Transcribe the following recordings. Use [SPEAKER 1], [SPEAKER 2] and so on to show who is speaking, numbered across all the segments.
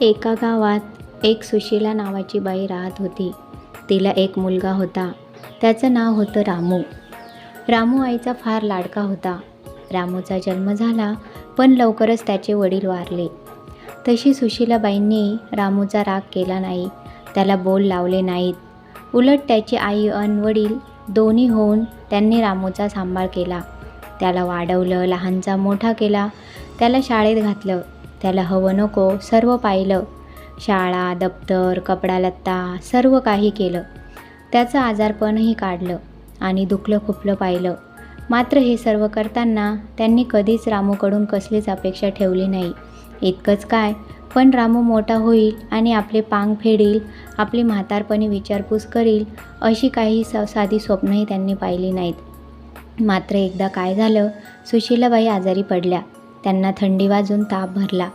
[SPEAKER 1] एका गावात एक सुशीला नावाची बाई राहत होती. तिला एक मुलगा होता. त्याचं नाव होतं रामू. रामू आईचा फार लाडका होता. रामूचा जन्म झाला पण लवकरच त्याचे वडील वारले. तशी सुशीलाबाईंनी रामूचा राग केला नाही. त्याला बोल लावले नाहीत. उलट त्याची आई अन वडील दोन्ही होऊन त्यांनी रामूचा सांभाळ केला. त्याला वाढवलं लहानचा मोठा केला. त्याला शाळेत घातलं. त्याला हवं नको सर्व पाहिलं. शाळा दप्तर कपडा लत्ता सर्व काही केलं. त्याचं आजारपणही काढलं आणि दुखलं खुपलं पाहिलं. मात्र हे सर्व करताना त्यांनी कधीच रामूकडून कसलीच अपेक्षा ठेवली नाही. इतकंच काय पण रामू मोठा होईल आणि आपले पांग फेडील आपली म्हातारपणी विचारपूस करील अशी काही स साधी स्वप्नही त्यांनी पाहिली नाहीत. मात्र एकदा काय झालं सुशीलाबाई आजारी पडल्या. त्यांना थंडी वाजून ताप भरला.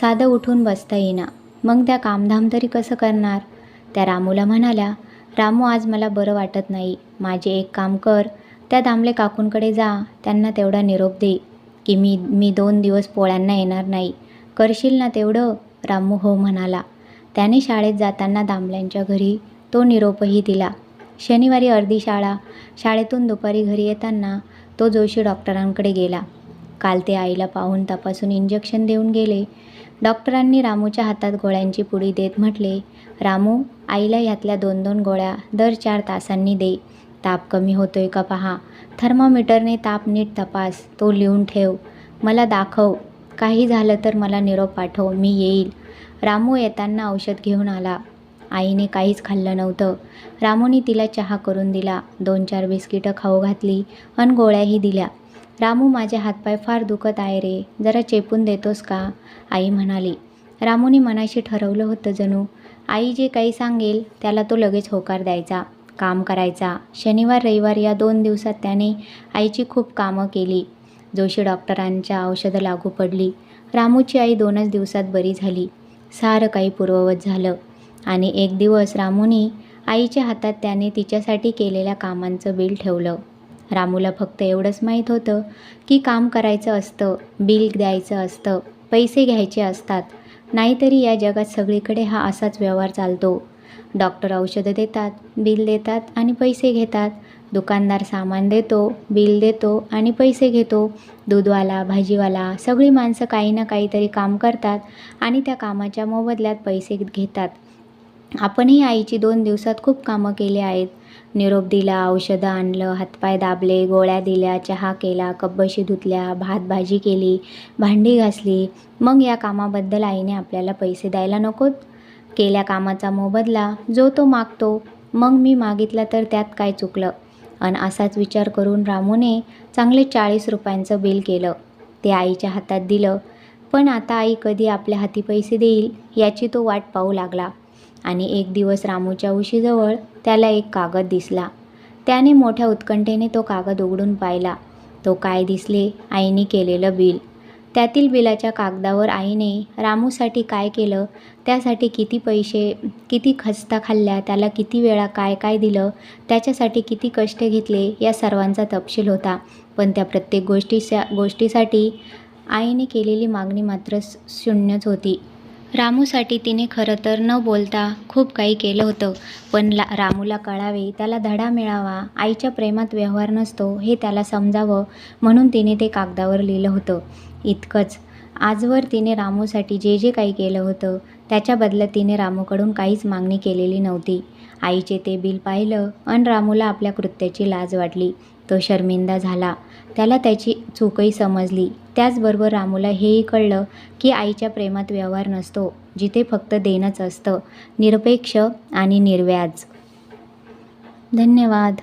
[SPEAKER 1] साधं उठून बसता येईना. मग त्या कामधाम तरी कसं करणार? त्या रामूला म्हणाल्या रामू आज मला बरं वाटत नाही. माझे एक काम कर. त्या दामले काकूंकडे जा. त्यांना तेवढा निरोप दे की मी मी दोन दिवस पोळ्यांना येणार नाही. करशील ना तेवढं? रामू हो म्हणाला. त्याने शाळेत जाताना दामल्यांच्या घरी तो निरोपही दिला. शनिवारी अर्धी शाळा. शाळेतून दुपारी घरी येताना तो जोशी डॉक्टरांकडे गेला. काल ते आईला पाहून तपासून इंजेक्शन देऊन गेले. डॉक्टरांनी रामूच्या हातात गोळ्यांची पुडी देत म्हटले रामू आईला ह्यातल्या दोन दोन गोळ्या दर चार तासांनी दे. ताप कमी होतोय का पहा. थर्मामीटरने ताप नीट तपास. तो लिहून ठेव. मला दाखव. काही झालं तर मला निरोप पाठव. मी येईल. रामू येताना औषध घेऊन आला. आईने काहीच खाल्लं नव्हतं. रामूने तिला चहा करून दिला. दोन चार बिस्किटं खाऊ घातली अन गोळ्याही दिल्या. रामू माझे हातपाय फार दुखत आहे रे जरा चेपून देतोस का? आई म्हणाली. रामूने मनाशी ठरवलं होतं जणू. आई जे काही सांगेल त्याला तो लगेच होकार द्यायचा काम करायचा. शनिवार रविवार या दोन दिवसात त्याने आईची खूप कामं केली. जोशी डॉक्टरांच्या औषधं लागू पडली. रामूची आई दोनच दिवसात बरी झाली. सारं काही पूर्ववत झालं. आणि एक दिवस रामूनी आईच्या हातात त्याने तिच्यासाठी केलेल्या कामांचं बिल ठेवलं. रामूला फक्त एवढंच माहीत होतं की काम करायचं असतं बिल द्यायचं असतं पैसे घ्यायचे असतात. नाहीतरी या जगात सगळीकडे हा असाच व्यवहार चालतो. डॉक्टर औषधं देतात बिल देतात आणि पैसे घेतात. दुकानदार सामान देतो बिल देतो आणि पैसे घेतो. दूधवाला भाजीवाला सगळी माणसं काही ना काहीतरी काम करतात आणि त्या कामाच्या मोबदल्यात पैसे घेतात. आपणही आईची दोन दिवसात खूप कामं केली आहेत. निरोप दिला औषधं आणलं हातपाय दाबले गोळ्या दिल्या चहा केला कब्बशी धुतल्या भात भाजी केली भांडी घासली. मग या कामाबद्दल आईने आपल्याला पैसे द्यायला नकोत? केल्या कामाचा मोबदला जो तो मागतो. मग मी मागितला तर त्यात काय चुकलं? अन असाच विचार करून रामूने चांगले चाळीस रुपयांचं बिल केलं. ते आईच्या हातात दिलं. पण आता आई कधी आपल्या हाती पैसे देईल याची तो वाट पाहू लागला. आणि एक दिवस रामूच्या उशीजवळ त्याला एक कागद दिसला. त्याने मोठ्या उत्कंठेने तो कागद उघडून पाहिला. तो काय दिसले? आईने केलेलं बिल. त्यातील बिलाच्या कागदावर आईने रामूसाठी काय केलं? त्यासाठी किती पैसे किती खस्ता खाल्ल्या? त्याला किती वेळा काय काय दिलं? त्याच्यासाठी किती कष्ट घेतले? या सर्वांचा तपशील होता. पण त्या प्रत्येक गोष्टीच्या गोष्टीसाठी आईने केलेली मागणी मात्र शून्यच होती. रामूसाठी तिने खरं तर न बोलता खूप काही केलं होतं. पण ला रामूला कळावे त्याला धडा मिळावा आईच्या प्रेमात व्यवहार नसतो हे त्याला समजावं म्हणून तिने ते कागदावर लिहिलं होतं. इतकंच. आजवर तिने रामूसाठी जे जे काही केलं होतं त्याच्या बदल्यात तिने रामूकडून काहीच मागणी केलेली नव्हती. आईचे ते बिल पाहिलं अन रामूला आपल्या कृत्याची लाज वाटली. तो शर्मिंदा झाला. त्याला त्याची चूकही समजली. त्याचबरोबर रामूला हेही कळलं की आईच्या प्रेमात व्यवहार नसतो जिथे फक्त देणंच असतं. निरपेक्ष आणि निर्व्याज. धन्यवाद.